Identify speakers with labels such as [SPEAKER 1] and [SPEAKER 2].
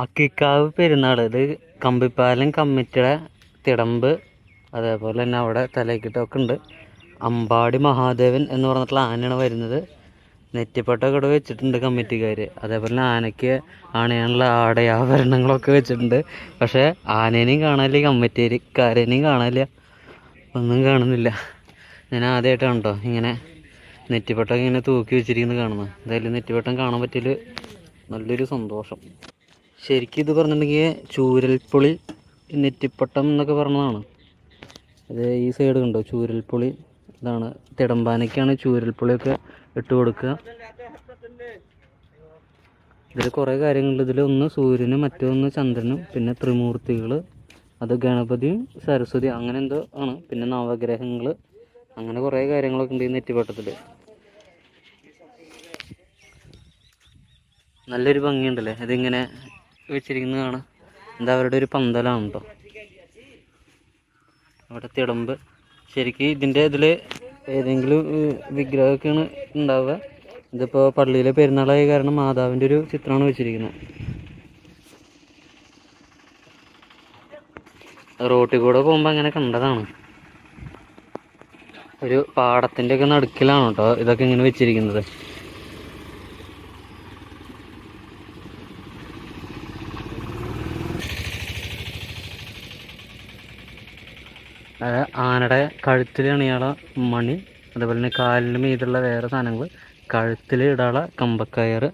[SPEAKER 1] അക്കിക്കാവ് പെരുന്നാൾ ഇത് കമ്പിപ്പാലം കമ്മിറ്റിയുടെ തിടമ്പ് അതേപോലെ തന്നെ അവിടെ തലക്കിട്ടൊക്കെ ഉണ്ട്. അമ്പാടി മഹാദേവൻ എന്ന് പറഞ്ഞിട്ടുള്ള ആനയാണ് വരുന്നത്. നെറ്റിപ്പട്ടൊക്കെ ഇവിടെ വെച്ചിട്ടുണ്ട് കമ്മിറ്റിക്കാർ അതേപോലെ തന്നെ ആനയ്ക്ക് ആണയാനുള്ള ആടയാഭരണങ്ങളൊക്കെ വെച്ചിട്ടുണ്ട്. പക്ഷേ ആനേനെയും കാണാനില്ല കമ്മിറ്റിക്കാരേനെയും കാണാനില്ല. ഒന്നും കാണുന്നില്ല. ഞാൻ ആദ്യമായിട്ടാണ് കേട്ടോ ഇങ്ങനെ നെറ്റിപ്പട്ടം ഇങ്ങനെ തൂക്കി വെച്ചിരിക്കുന്നത് കാണുന്നത്. എന്തായാലും നെറ്റിപ്പട്ടം കാണാൻ പറ്റിയൊരു നല്ലൊരു സന്തോഷം. ശരിക്കും ഇത് പറഞ്ഞിട്ടുണ്ടെങ്കിൽ ചൂരൽപ്പൊളി നെറ്റിപ്പട്ടം എന്നൊക്കെ പറഞ്ഞതാണ്. അത് ഈ സൈഡ് കണ്ടോ? ചൂരൽപ്പൊളി ഇതാണ്. തിടമ്പാനയ്ക്കാണ് ചൂരൽപ്പൊളിയൊക്കെ ഇട്ട് കൊടുക്കുക. ഇതിൽ കുറേ കാര്യങ്ങളുണ്ട്. ഇതിൽ ഒന്ന് സൂര്യനും മറ്റൊന്ന് ചന്ദ്രനും പിന്നെ ത്രിമൂർത്തികൾ അത് ഗണപതിയും സരസ്വതി അങ്ങനെ എന്തോ ആണ്. പിന്നെ നവഗ്രഹങ്ങൾ അങ്ങനെ കുറേ കാര്യങ്ങളൊക്കെ ഉണ്ട് ഈ നെറ്റിപ്പട്ടത്തിൽ നല്ലൊരു ഭംഗിയുണ്ടല്ലേ? ഇതിങ്ങനെ വെച്ചിരിക്കുന്നത് കാണാം എന്താ അവരുടെ ഒരു പന്തലാണ് കേട്ടോ അവിടെ തിടമ്പ്. ശരിക്കും ഇതിന്റെ ഇതിൽ ഏതെങ്കിലും വിഗ്രഹമൊക്കെയാണ് ഉണ്ടാവുക. ഇതിപ്പോൾ പള്ളിയിലെ പെരുന്നാളായ കാരണം മാതാവിന്റെ ഒരു ചിത്രമാണ് വെച്ചിരിക്കുന്നത്. റോട്ടിൽ കൂടെ പോകുമ്പോൾ അങ്ങനെ കണ്ടതാണ്. ഒരു പാടത്തിന്റെ ഒക്കെ നടുക്കിലാണ് കേട്ടോ ഇതൊക്കെ ഇങ്ങനെ വെച്ചിരിക്കുന്നത്. ആനയുടെ കഴുത്തിൽ അണിയാള മണി അതുപോലെ തന്നെ കാലിന് മീതുള്ള വേറെ സാധനങ്ങൾ കഴുത്തിൽ ഇടാനുള്ള കമ്പക്കയർ